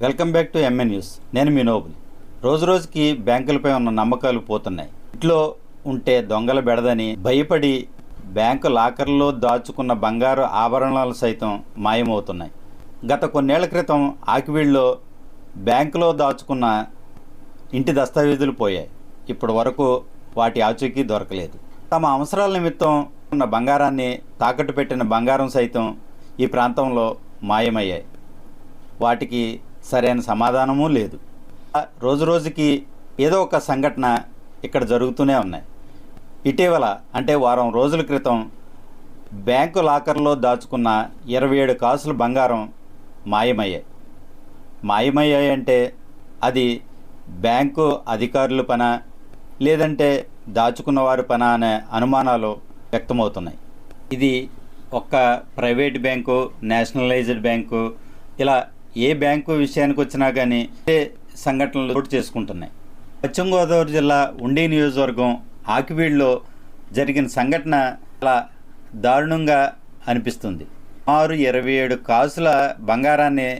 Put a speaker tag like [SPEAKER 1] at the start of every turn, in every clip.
[SPEAKER 1] Welcome back to MN news. నేను మీ Nobel. రోజు రోజుకి బ్యాంకులపై ఉన్న నమ్మకాలు పోతున్నాయి. ఇంట్లో ఉంటే దొంగల బెడదని భయపడి బ్యాంకు లాకర్లో దాచుకున్న బంగారు ఆభరణాలు సైతం మాయమవుతున్నాయి. గత కొన్నేళ్ళ క్రితం ఆకివీడులో బ్యాంకులో దాచుకున్న ఇంటి దస్తావేజులు పోయాయి. ఇప్పటి వరకు వాటి ఆచూకీ దొరకలేదు. తమ అవసరాల నిమిత్తం ఉన్న బంగారాన్ని తాకట్టు పెట్టిన బంగారం సైతం ఈ ప్రాంతంలో మాయమయ్యాయి. వాటికి సరైన సమాధానము లేదు. రోజు రోజుకి ఏదో ఒక సంఘటన ఇక్కడ జరుగుతూనే ఉన్నాయి. ఇటీవల అంటే వారం రోజుల క్రితం బ్యాంకు లాకర్లో దాచుకున్న ఇరవై ఏడు కాసులు బంగారం మాయమయ్యాయి. మాయమయ్యాయి అంటే అది బ్యాంకు అధికారుల పన లేదంటే దాచుకున్న వారి పన అనే అనుమానాలు వ్యక్తమవుతున్నాయి. ఇది ఒక్క ప్రైవేట్ బ్యాంకు నేషనలైజ్డ్ బ్యాంకు ఇలా ఏ బ్యాంకు విషయానికి వచ్చినా కానీ సంఘటనలు చోటు చేసుకుంటున్నాయి. పశ్చిమ గోదావరి జిల్లా ఉండి నియోజకవర్గం ఆకివీడులో జరిగిన సంఘటన చాలా దారుణంగా అనిపిస్తుంది. సుమారు ఇరవై ఏడు కాసుల బంగారాన్ని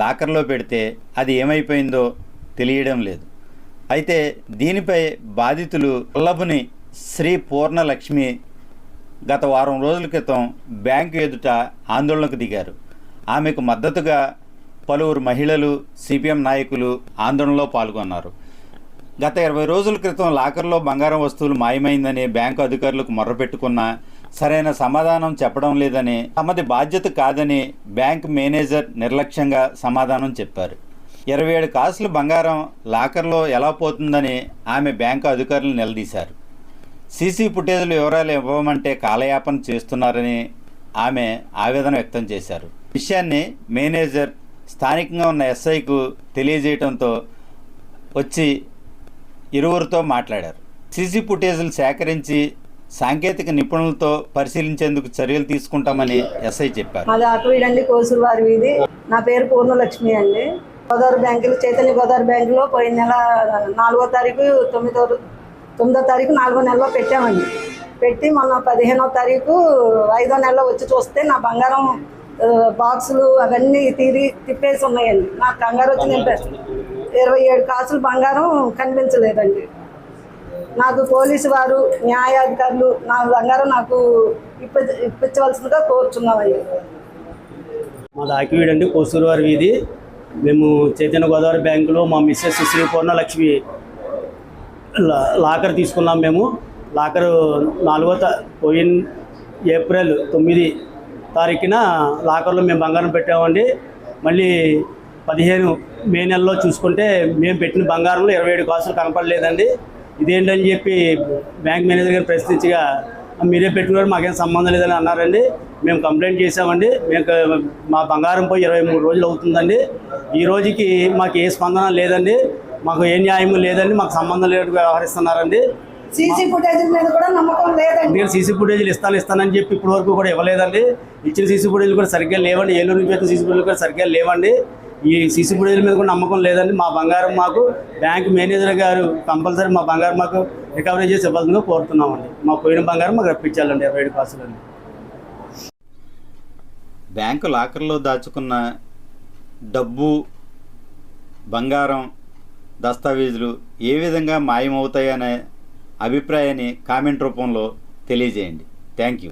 [SPEAKER 1] లాకర్లో పెడితే అది ఏమైపోయిందో తెలియడం లేదు. అయితే దీనిపై బాధితులు పల్లభుని శ్రీ పూర్ణలక్ష్మి గత వారం రోజుల క్రితం బ్యాంకు ఎదుట ఆందోళనకు దిగారు. ఆమెకు మద్దతుగా పలువురు మహిళలు సిపిఎం నాయకులు ఆందోళనలో పాల్గొన్నారు. గత ఇరవై రోజుల క్రితం లాకర్లో బంగారం వస్తువులు మాయమైందని బ్యాంకు అధికారులకు మొర్రపెట్టుకున్న సరైన సమాధానం చెప్పడం లేదని తమది బాధ్యత కాదని బ్యాంక్ మేనేజర్ నిర్లక్ష్యంగా సమాధానం చెప్పారు. ఇరవై ఏడు కాసులు బంగారం లాకర్లో ఎలా పోతుందని ఆమె బ్యాంకు అధికారులు నిలదీశారు. సీసీ ఫుటేజ్లు వివరాలు ఇవ్వమంటే కాలయాపన చేస్తున్నారని ఆమె ఆవేదన వ్యక్తం చేశారు. విషయాన్ని మేనేజర్ స్థానికంగా ఉన్న ఎస్ఐకు తెలియజేయడంతో వచ్చి ఇరువురితో మాట్లాడారు. సీసీ ఫుటేజ్లు సేకరించి సాంకేతిక నిపుణులతో పరిశీలించేందుకు చర్యలు తీసుకుంటామని ఎస్ఐ చెప్పారు.
[SPEAKER 2] మాది ఆకువీడండి కోసూరు వారి వీధి. నా పేరు పూర్ణలక్ష్మి అండి. గోదావరి బ్యాంకులో చైతన్య గోదావరి బ్యాంకులో పోయిన నెల నాలుగో తారీఖు తొమ్మిదో తొమ్మిదో తారీఖు నాలుగో నెలలో పెట్టామండి. పెట్టి మొన్న పదిహేనో తారీఖు ఐదో నెలలో వచ్చి చూస్తే నా బంగారం బాక్సులు అవన్నీ తీరి తిప్పేసి ఉన్నాయండి. నాకు కంగారు వచ్చి నింపారు ఇరవై ఏడు కాసులు బంగారం కనిపించలేదండి. నాకు పోలీసు వారు న్యాయాధికారులు నా బంగారం నాకు ఇప్ప ఇప్పించవలసిందిగా కోరుచున్నామండి.
[SPEAKER 3] మా ఆకివీడు అండి కోసూరు వారి వీధి. మేము చైతన్య గోదావరి బ్యాంకులో మా మిస్సెస్ శ్రీ పూర్ణలక్ష్మి లా- లాకర్ తీసుకున్నాం మేము. లాకరు నాలుగో తా పోయిన ఏప్రిల్ తొమ్మిది తారీఖున లాకర్లో మేము బంగారం పెట్టామండి. మళ్ళీ పదిహేను మే నెలలో చూసుకుంటే మేము పెట్టిన బంగారంలో ఇరవై ఏడు కాసులు కనపడలేదండి. ఇదేంటని చెప్పి బ్యాంక్ మేనేజర్ గారు ప్రశ్నించగా మీరే పెట్టుకున్నారు మాకేం సంబంధం లేదని అన్నారండి. మేము కంప్లైంట్ చేసామండి మేము మా బంగారం పోయి ఇరవై మూడు రోజులు అవుతుందండి. ఈ రోజుకి మాకు ఏ స్పందన లేదండి. మాకు ఏ న్యాయం లేదండి. మాకు సంబంధం లేదని వ్యవహరిస్తున్నారండి.
[SPEAKER 2] సీసీ ఫుటేజ్ మీద కూడా నమ్మకం లేదండి.
[SPEAKER 3] అందుకని సీసీ ఫుటేజ్లు ఇస్తాను ఇస్తానని చెప్పి ఇప్పటి వరకు కూడా ఇవ్వలేదండి. ఇచ్చిన సీసీ ఫుటేజ్లు కూడా సరిగ్గా లేవండి. ఏలూరు నుంచి వచ్చిన సీసీ ఫుటేజ్లు కూడా సరిగ్గా లేవండి. ఈ సీసీ ఫుటేజ్ల మీద కూడా నమ్మకం లేదండి. మా బంగారం మాకు బ్యాంక్ మేనేజర్ గారు కంపల్సరీ మా బంగారం మాకు రికవరీ చేసి ఇవ్వాలని కోరుతున్నామండి. మా పోయిన బంగారం మాకు రప్పించాలండి. ఇరవై ఏడు కాసులండి
[SPEAKER 1] బ్యాంకు లాకర్లో దాచుకున్న డబ్బు బంగారం దస్తావేజులు ఏ విధంగా మాయమవుతాయనే అభిప్రాయాన్ని కామెంట్ రూపంలో తెలియజేయండి. Thank you.